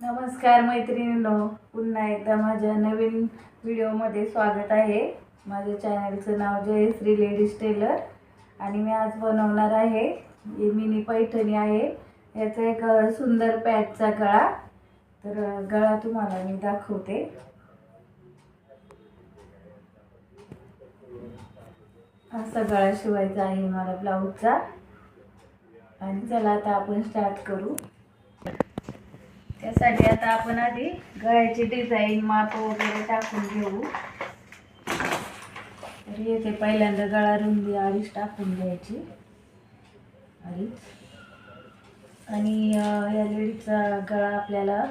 नमस्कार मैत्रिणींनो पुन्हा एकदा माझ्या नवीन व्हिडिओमध्ये स्वागत आहे. माझ्या चॅनलचं नाव जयश्री लेडीज टेलर आणि मी आज बनवणार आहे. ही मिनी पैठणी आहे. याचा एक सुंदर पॅचचा गळा. तर गळा तुम्हाला मी दाखवते. असा गळा शिवायचा आहे मला ब्लाऊजचा. आणि चला आता आपण स्टार्ट करू. त्यासाठी आता आपण आधी गळ्याची डिझाईन माप वगैरे टाकून घेऊ. तर येथे पहिल्यांदा गळा रुंदी अडीच टाकून घ्यायची. अडीच. आणि या लेडीचा गळा आपल्याला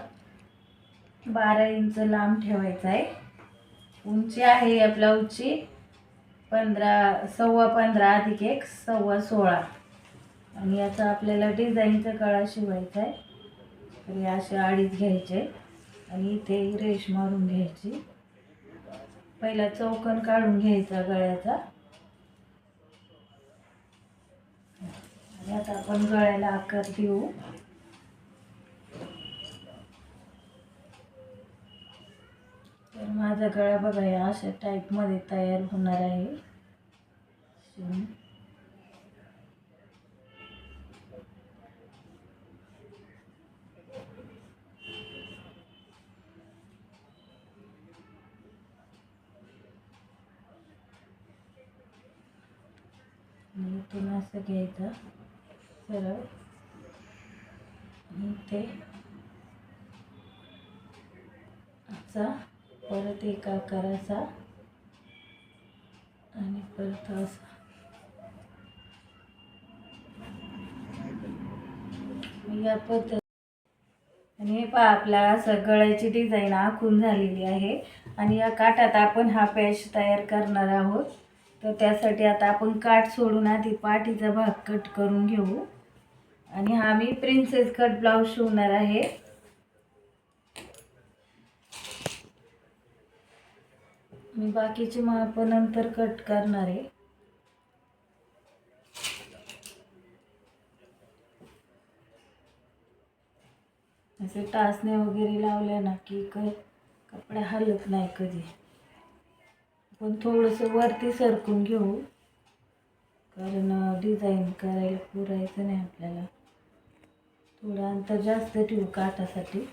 बारा इंच लांब ठेवायचा आहे. उंची आहे या ब्लाऊजची पंधरा सव्वा पंधरा अधिक एक सव्वा सोळा. आणि याचा आपल्याला डिझाईनचा गळा शिवायचा आहे. तर या असे अडीच घ्यायचे आणि इथे रेश मारून घ्यायची. पहिला चौकन काढून घ्यायचा गळ्याचा. आणि आता आपण गळ्याला आकार देऊ. तर माझा गळा बघा या अशा टाईपमध्ये तयार होणार आहे. म्हणजे आणि इथून असं घ्यायचं. सरळ. आणि इथे असा परत एक आकार असा. आणि परत असा. या पद्धत आणि हे पहा आपला असं गळ्याची डिझाईन आखून झालेली आहे. आणि या काठात आपण हा पॅच तयार करणार आहोत. तर त्यासाठी आता आपण काठ सोडून आधी पाठीचा भाग कट करून घेऊ. आणि हा मी प्रिन्सेस कट ब्लाऊज शिवणार आहे. मी बाकीचे माप नंतर कट करणार आहे. असे टाचणे वगैरे लावले ना की कपडे हलत नाही कधी. पण थोडंसं वरती सरकून घेऊ. कारण डिझाईन करायला पुरायचं नाही आपल्याला. थोडं अंतर जास्त ठेवू काठासाठी.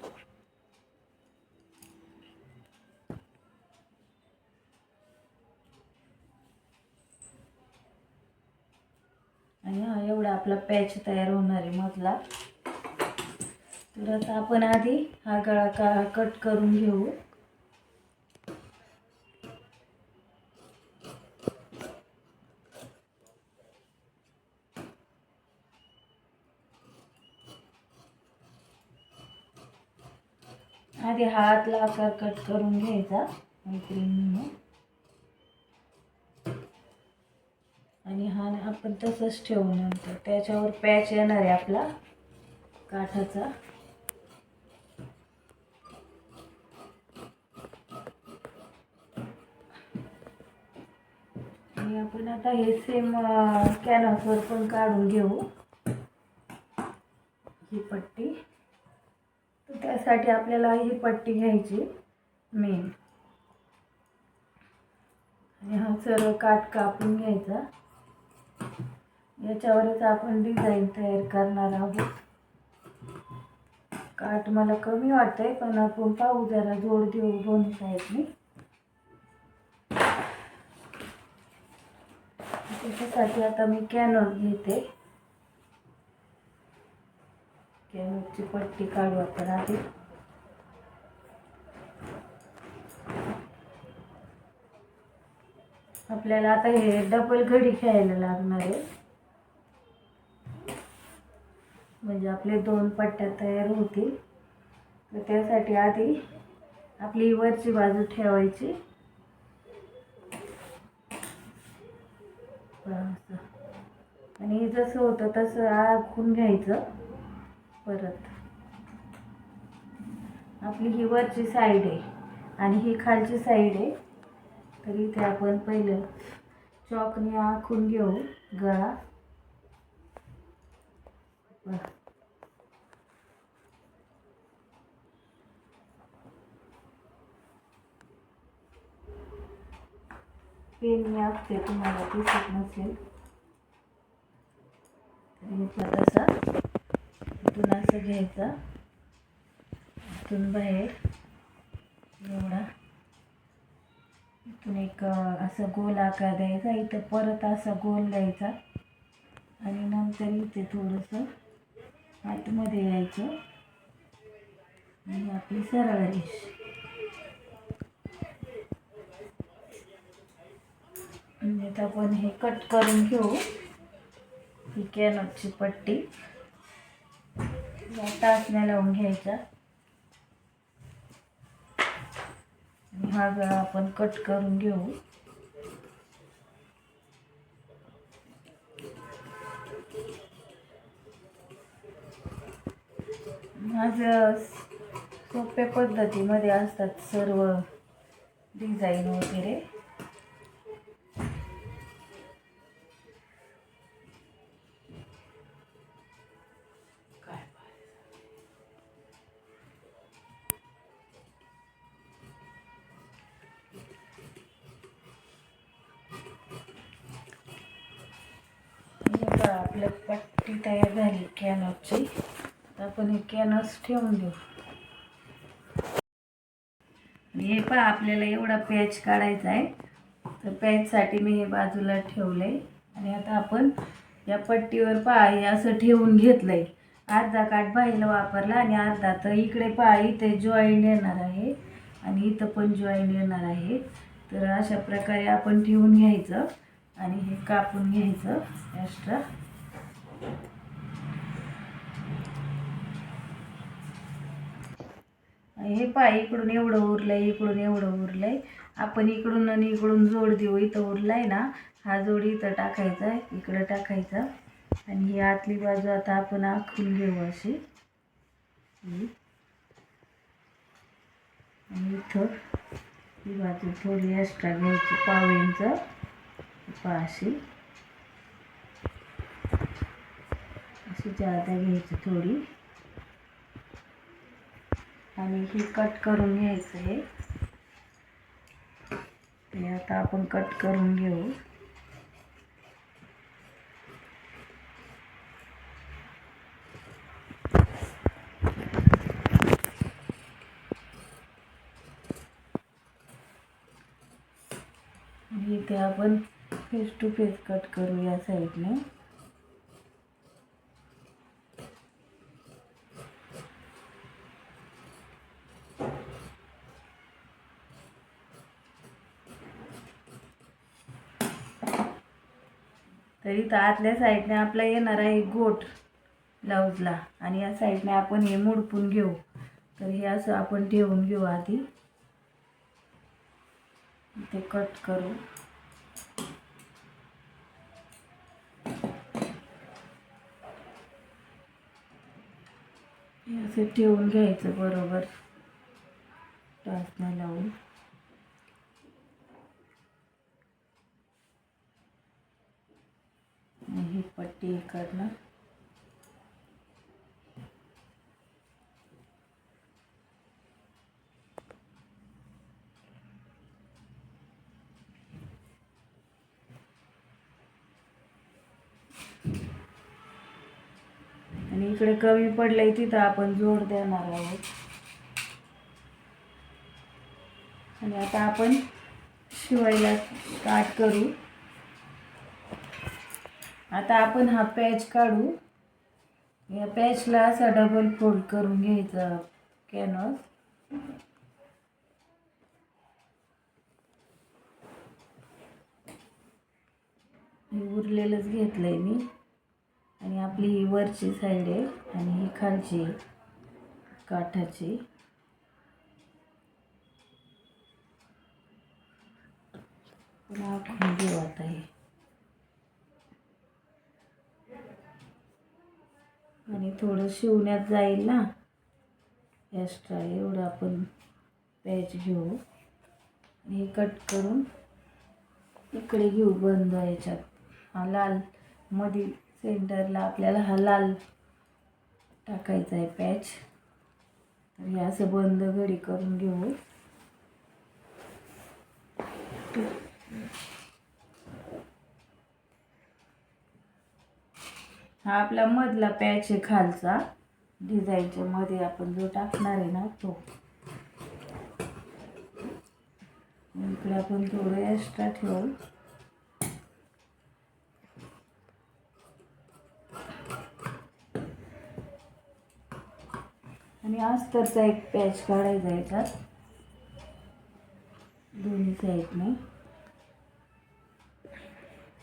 आणि हा एवढा आपला पॅच तयार होणार आहे मधला. तर आता आपण आधी हा गळा का कट करून घेऊ. आधी हातला आकार कट करून घ्यायचा मैत्रिणीने. आणि हा आपण तसंच ठेवू नंतर. त्याच्यावर पॅच येणार आहे आपला काठाचा. आणि आपण आता हे सेम कॅनव्हासवर uh, पण काढून घेऊ. ही पट्टी. त्यासाठी आपल्याला ही पट्टी घ्यायची मेन आणि हा सर्व काठ कापून घ्यायचा. याच्यावरच आपण डिझाईन तयार करणार आहोत. काठ मला कमी वाटतंय पण आपण पाहू जरा जोड देऊ दोन्ही साईडनी त्याच्यासाठी आता मी कॅनॉल घेते. मिरची पट्टी काढू आपण आधी. आपल्याला आता हे डबल घडी खेळायला लागणार आहे. म्हणजे आपले दोन पट्ट्या तयार होतील. तर त्यासाठी आधी आपली वरची बाजू ठेवायची. आणि जसं होतं तसं आखून घ्यायचं. परत. आपली ही वरची साईड आहे आणि ही खालची साईड आहे. तर इथे आपण पहिलं चॉकने आखून घेऊ गळा. पेन आखते तुम्हाला दिसत नसेल. तर इथून असं घ्यायचं. इथून बाहेर एवढा. इथून एक असं गोल आकार द्यायचा. इथं परत असा गोल द्यायचा. आणि नंतर इथे थोडंसं आतमध्ये यायचं. आणि आपली सरळ रेष म्हणजे आपण हे कट करून घेऊ. ही कॅनोटची पट्टी. मोठा टाचण्या लावून घ्यायचा. हा गळा आपण कट करून घेऊ. माझं सोप्या पद्धतीमध्ये असतात सर्व डिझाईन वगैरे. आपलं पट्टी तयार झाली कॅनॉची तर आपण हे कॅनस ठेवून देऊ. हे पहा आपल्याला एवढा पॅच काढायचा आहे. तर पॅचसाठी मी हे बाजूला ठेवलं आहे आणि आता आपण या पट्टीवर पहा हे असं ठेवून घेतलं आहे अर्धा काठ बाहेर वापरला आणि अर्धा तर इकडे पहा इथे जॉईंट येणार आहे. आणि इथं पण जॉईंट येणार आहे. तर अशा प्रकारे आपण ठेवून घ्यायचं आणि हे कापून घ्यायचं एक्स्ट्रा हे पाय इकडून एवढं उरलंय इकडून एवढं उरलंय. आपण इकडून आणि इकडून जोड देऊ. इथं उरलाय ना हा जोड इथं टाकायचा इकडं टाकायचा. आणि ही आतली बाजू आता आपण आखून घेऊ अशी. आणि इथं ही बाजू थोडी एक्स्ट्रा घ्यायची पाव इंच पहा अशी. अशी जादा घ्यायची थोडी. आणि ही कट करून घ्यायचं हे. आता आपण कट करून घेऊ. इथे आपण फेस टू फेस कट करू या साईडने तर इथं आतल्या साईडने आपला येणार आहे गोट ब्लाऊजला. आणि या साईडने आपण हे मुडपून घेऊ. तर हे असं आपण ठेवून घेऊ आधी. इथे कट करू. हे असं ठेवून घ्यायचं बरोबर. टाचण्या लावून आणि ही पट्टी आणि इकडे कमी पडलंय तिथं आपण जोड देणार आहोत. आणि आता आपण शिवायला स्टार्ट करू. आता आपण हा पॅच काढू. या पॅचला असा डबल फोल्ड करून घ्यायचा कॅनव्हास हे उरलेलंच घेतलंय मी. आणि आपली ही वरची साईड आहे आणि ही खालची आहे, काठाची आखून घेऊ आता हे. आणि थोडं शिवण्यात जाईल ना. एक्स्ट्रा एवढं आपण पॅच घेऊ. आणि हे कट करून इकडे घेऊ बंद याच्यात. हा लाल मधील सेंटरला आपल्याला हा लाल टाकायचा आहे पॅच तर हे असं बंद घडी करून घेऊ. हा आपला मधला पॅच आहे खालचा. डिझाईनच्या मध्ये आपण जो टाकणार आहे ना तो. इकडे आपण थोडं एक्स्ट्रा ठेवू आणि अस्तरचा एक पॅच काढायचा याच्यात. दोन्ही साईडने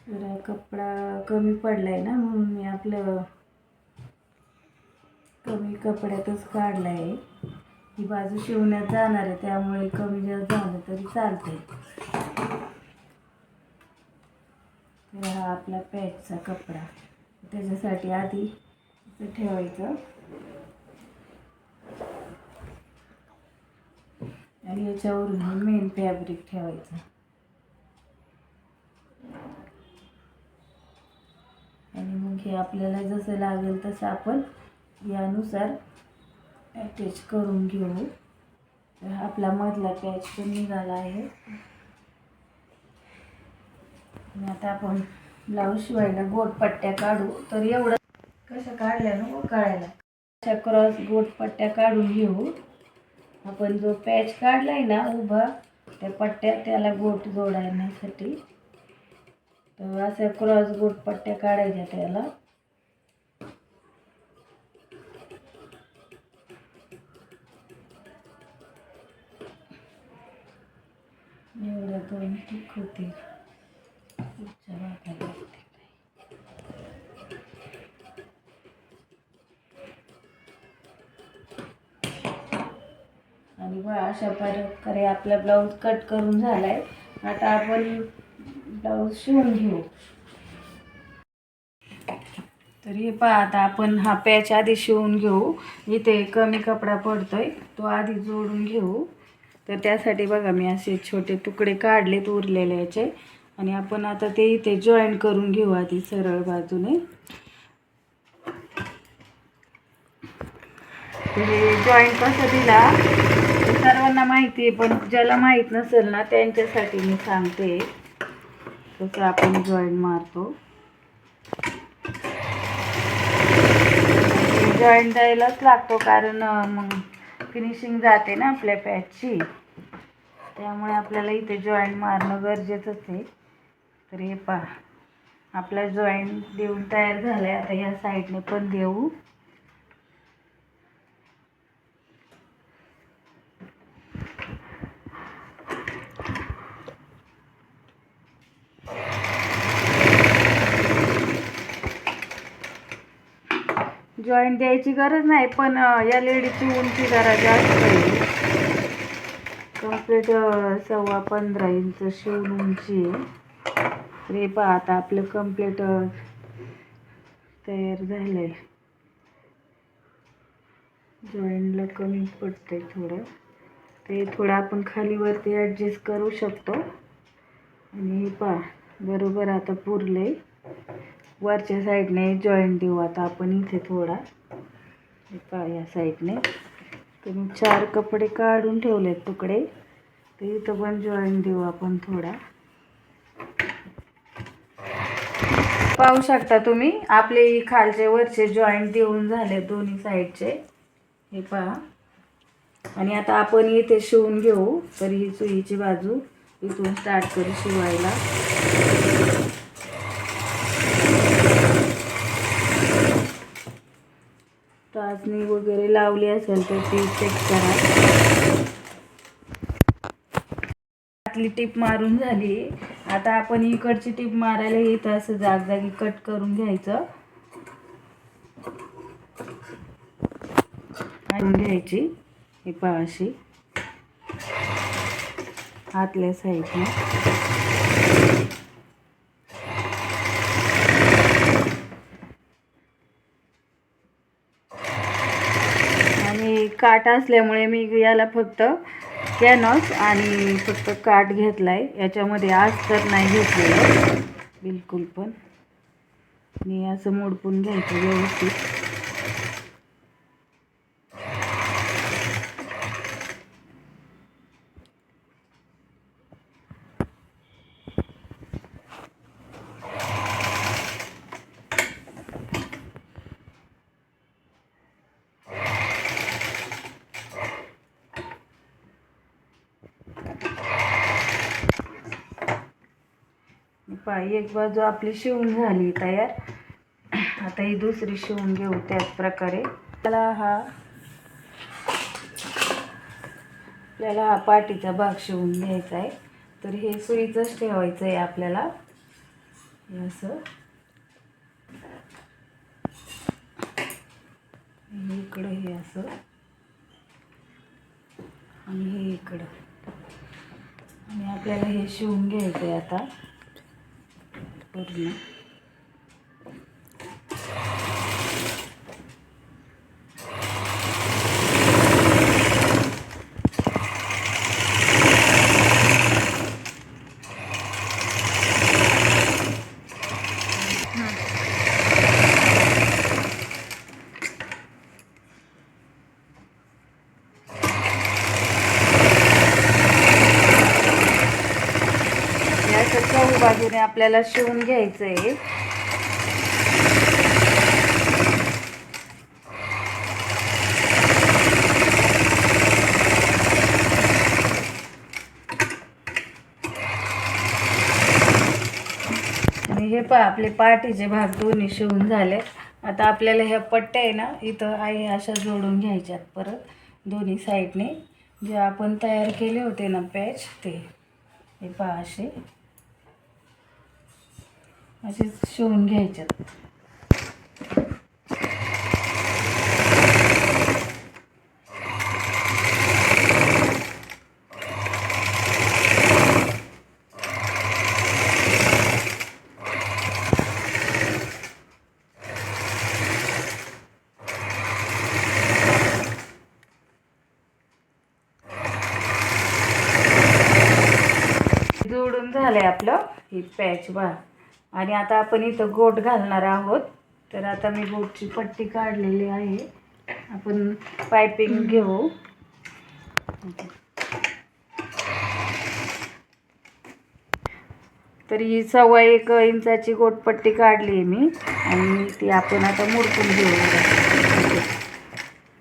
जरा कपडा कमी पडला आहे ना म्हणून मी आपलं कमी कपड्यातच काढला आहे ही बाजू शिवण्यात जाणार आहे त्यामुळे कमी जास्त झालं तरी चालते तर हा आपला पॅटचा कपडा. त्याच्यासाठी आधी ठेवायचं. आणि याच्यावरून मेन फॅब्रिक ठेवायचं. हे आपल्याला जसं लागेल तसं आपण यानुसार अटॅच करून घेऊ. तर आपला मधला पॅच पण निघाला आहे. आता आपण ब्लाऊज शिवायला गोटपट्ट्या काढू. तर एवढं कसं काढल्या ना काढायला? अशा क्रॉस गोटपट्ट्या काढून घेऊ. आपण जो पॅच काढलाय ना उभा त्या पट्ट्या त्याला गोट जोडण्यासाठी तर अशा क्रॉस गुट पट्ट्या काढायच्या त्याला. एवढ्या दोन ठीक होतील आणि अशा प्रकारे आपला ब्लाऊज कट करून झालाय. आता आपण ब्लाऊज शिवून घेऊ. तर हे पहा आता आपण हा पॅच आधी शिवून घेऊ. इथे कमी कपडा पडतोय तो आधी जोडून घेऊ. तर त्यासाठी बघा मी असे छोटे तुकडे काढलेत उरलेले याचे. आणि आपण आता ते इथे जॉईन करून घेऊ आधी सरळ बाजूने. जॉईन कसं दिला सर्वांना माहिती आहे पण ज्याला माहीत नसेल ना त्यांच्यासाठी मी सांगते. कसं आपण जॉईन मारतो. जॉईंट द्यायलाच लागतो कारण मग फिनिशिंग जाते ना आपल्या पॅचची त्यामुळे आपल्याला इथे जॉईंट मारणं गरजेचंच आहे. तर हे पहा. आपला जॉईंट देऊन तयार झाला आहे आता ह्या साईडने पण देऊ. जॉईंट द्यायची गरज नाही पण या लेडीची उंची जरा जास्त आहे. कंप्लीट सव्वा पंधरा इंच शिवून उंची आहे. तर पहा आता आपलं कंप्लीट तयार झालं आहे जॉईंटला कमी पडतंय थोडं. ते थोडं आपण खालीवरती ॲडजस्ट करू शकतो. आणि हे पहा बरोबर आता पुरले वरच्या साईडने जॉईंट देऊ. आता आपण इथे थोडा हे या साईडने. तर मी चार कपडे काढून ठेवलेत तुकडे. तर इथं पण जॉईंट देऊ आपण थोडा. पाहू शकता तुम्ही आपले खालचे वरचे जॉईंट देऊन झाले दोन्ही साईडचे. हे पहा. आणि आता आपण इथे शिवून घेऊ. तर ही चुईची बाजू इथून स्टार्ट करू शिवायला. टाचणी वगैरे लावली असेल तर ती चेक करा. आतली टीप मारून झाली. आता आपण इकडची टीप मारायला येत असं जागजागी कट करून घ्यायचं. घ्यायची ही पाशी आतल्या साईडने आणि काट असल्यामुळे मी याला फक्त कॅनॉस आणि फक्त काट आहे याच्यामध्ये आज तर नाही घेतलेलं. बिलकुल पण. मी असं मोडपून घ्यायचं व्यवस्थित पहा एक बाजू आपली शिवून झाली तयार. आता ही दुसरी शिवून घेऊ त्याच प्रकारे. त्याला हा आपल्याला हा पाठीचा भाग शिवून घ्यायचा आहे. तर हे सुईचंच ठेवायचं आहे आपल्याला. हे असं. इकडं हे असं. आणि हे इकडं. आणि आपल्याला हे शिवून घ्यायचं आहे आता. पूर्ण हे असं चहू बाजूने आपल्याला शिवून घ्यायचं आहे आणि हे पहा आपले पाठीचे भाग दोन्ही शिवून झाले. आता आपल्याला ह्या पट्ट्या आहे ना इथं आई अशा जोडून घ्यायच्यात परत दोन्ही साईडने जे आपण तयार केले होते ना पॅच ते. हे पहा असे. असेच शिवून घ्यायच्यात. जोडून आहे आपलं ही पॅच बा आणि आता आपण इथं गोट घालणार आहोत. तर आता मी गोटची पट्टी काढलेली आहे. आपण पायपिंग घेऊ. तर ही सव्वा एक इंचाची गोटपट्टी काढली आहे मी. आणि ती आपण आता मुडकून घेऊ.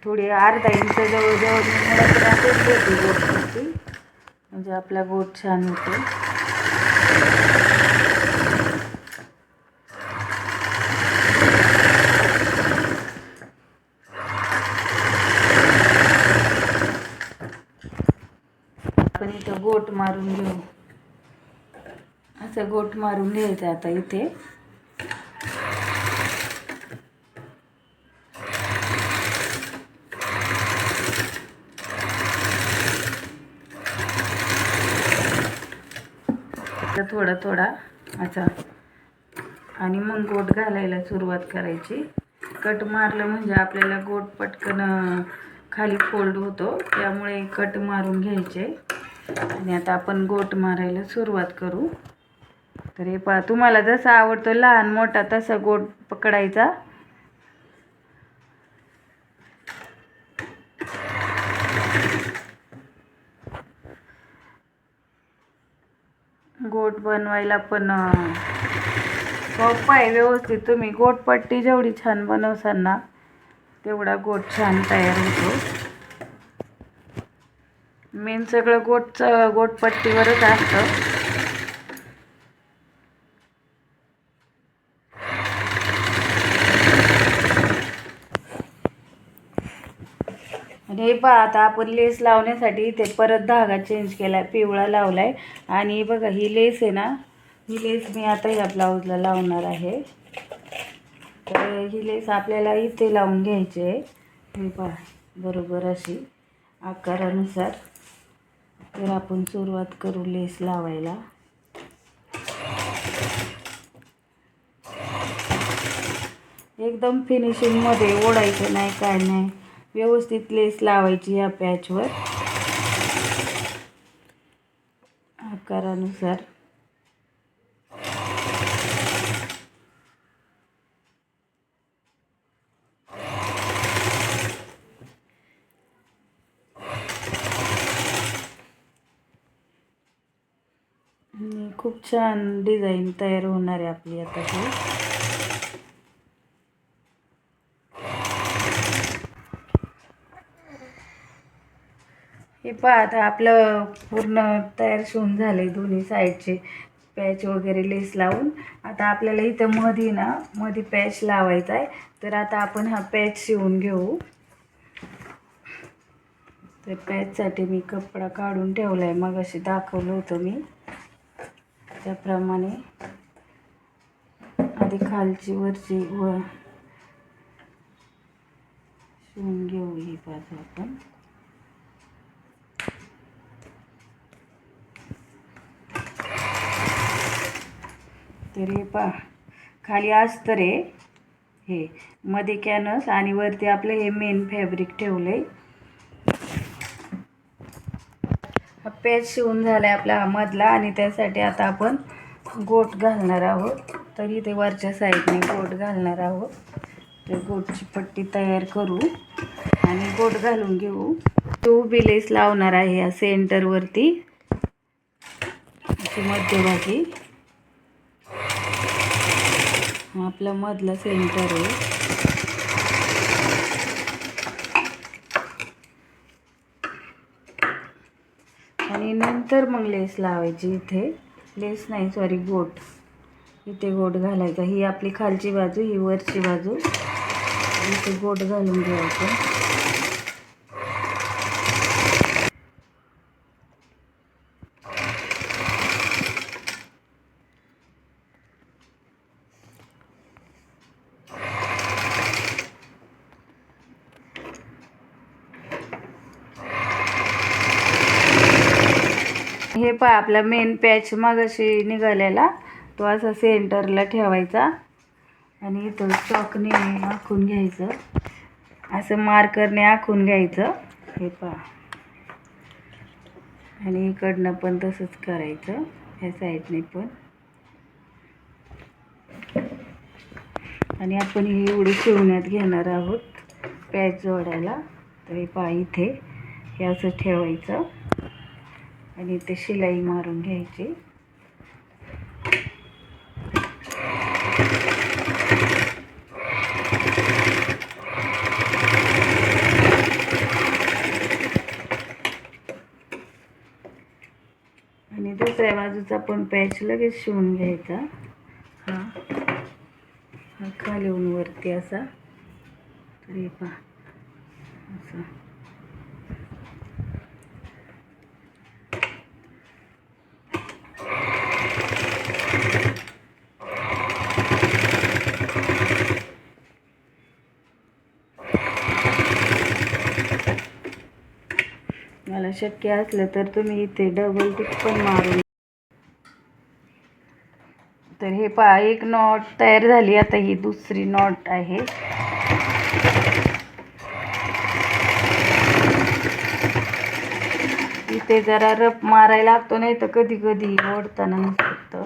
थोडी अर्धा इंच जवळजवळ मी घेते गोटपट्टी म्हणजे आपला गोट छान होतो आपण इथं गोट मारून घेऊ. असं गोट मारून घ्यायचं आता इथे. थोडा थोडा असा. आणि मग गोट घालायला सुरुवात करायची. कट मारलं म्हणजे आपल्याला गोट पटकन खाली फोल्ड होतो. त्यामुळे कट मारून घ्यायचे. आणि आता आपण गोट मारायला सुरुवात करू. तर हे पहा तुम्हाला जसा आवडतो लहान मोठा तसा गोट पकडायचा. गोट बनवायला पण सोपं आहे व्यवस्थित. तुम्ही गोटपट्टी जेवढी छान बनवसाल ना तेवढा गोट छान तयार होतो. मेन सगळं गोटचं गोटपट्टीवरच असतं. आणि हे पहा आता आपण लेस लावण्यासाठी इथे परत धागा चेंज केला पिवळा लावलाय. आणि बघा ही लेस आहे ना ही लेस मी आता ह्या ब्लाऊजला लावणार आहे. तर ही लेस आपल्याला इथे लावून घ्यायची आहे. हे पहा बरोबर अशी आकारानुसार. तर आपण सुरुवात करू लेस लावायला. एकदम फिनिशिंगमध्ये ओढायचं नाही काय नाही. व्यवस्थित लेस लावायची या पॅचवर आकारानुसार आणि खूप छान डिझाईन तयार होणार आहे आपली आता ही हे पहा आता आपलं पूर्ण तयार शिवून झाले दोन्ही साईडचे पॅच वगैरे लेस लावून. आता आपल्याला इथं मधी ना मधी पॅच लावायचा आहे. तर आता आपण हा पॅच शिवून घेऊ. तर पॅचसाठी मी कपडा काढून ठेवला आहे मग अशी दाखवलं होतं मी. त्याप्रमाणे आधी खालची वरची व शिवून घेऊ ही बाजू आपण. तरी पा खाली असतं रे हे मध्ये कॅनस आणि वरती आपलं हे मेन फॅब्रिक ठेवलंय. हा पेज शिवून आहे आपला मधला आणि त्यासाठी आता आपण गोट घालणार आहोत. तर इथे वरच्या साईडने गोट घालणार आहोत. तर गोटची पट्टी तयार करू आणि गोट घालून घेऊ. तो बिलेस लावणार आहे या सेंटरवरती अशी मध्यभागी. आपलं मधलं मधला सेंटर आहे. आणि नंतर मग लेस लावायची इथे. लेस नाही सॉरी गोट. इथे गोट घालायचा. ही आपली खालची बाजू ही वरची बाजू. इथे गोट घालून घ्यायचं. हे पहा आपला मेन पॅच मग अशी निघालेला. तो असा सेंटरला ठेवायचा. आणि इथं चॉकने आखून घ्यायचं. असं मार्करने आखून घ्यायचं. हे पहा. आणि इकडनं पण तसंच करायचं. ह्या साईडने पण. आणि आपण हे एवढे शिवण्यात घेणार आहोत. पॅच जोडायला. तर हे पहा इथे हे असं ठेवायचं. आणि इथे शिलाई मारून घ्यायची. आणि दुसऱ्या बाजूचा पण पॅच लगेच शिवून घ्यायचा. हा. हा खालीहून वरती असा. तरी पहा. असं. करणं शक्य असलं तर तुम्ही इथे डबल टिक पण मारून तर हे पा एक नॉट तयार झाली. आता ही दुसरी नॉट आहे. इथे जरा रप मारायला लागतो नाही तर कधी कधी ओढताना नसतं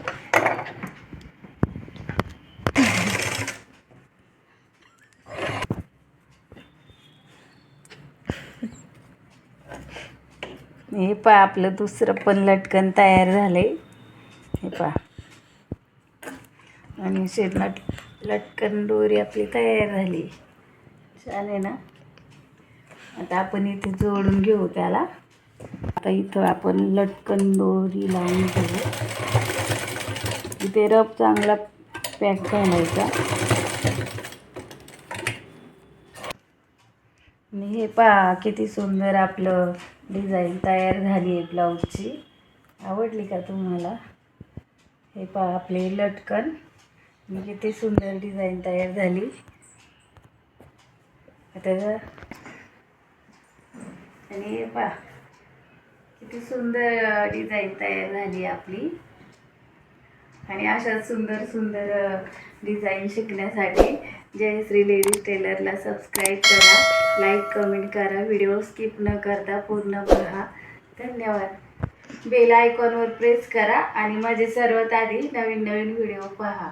हे पहा आपलं दुसरं पण लटकन तयार झालंय. हे पहा. आणि अशी लट लटकन दोरी आपली तयार झाली. छान आहे ना? आता आपण इथे जोडून घेऊ त्याला. आता इथं आपण लटकन दोरी लावून घेऊ. इथे रब चांगला पॅक घालायचा हे पहा किती सुंदर आपलं डिझाईन तयार झाली आहे ब्लाऊजची आवडली का तुम्हाला? हे पहा आपले लटकन. किती सुंदर डिझाईन तयार झाली. आता आणि हे पहा किती सुंदर डिझाईन तयार झाली आपली. आणि अशा सुंदर सुंदर डिझाईन शिकण्यासाठी जयश्री लेडीज टेलरला सबस्क्राईब करा लाईक कमेंट करा व्हिडिओ स्किप न करता पूर्ण पहा धन्यवाद. बेल आयकॉनवर प्रेस करा आणि माझे सर्वात आधी नवीन नवीन व्हिडिओ पहा.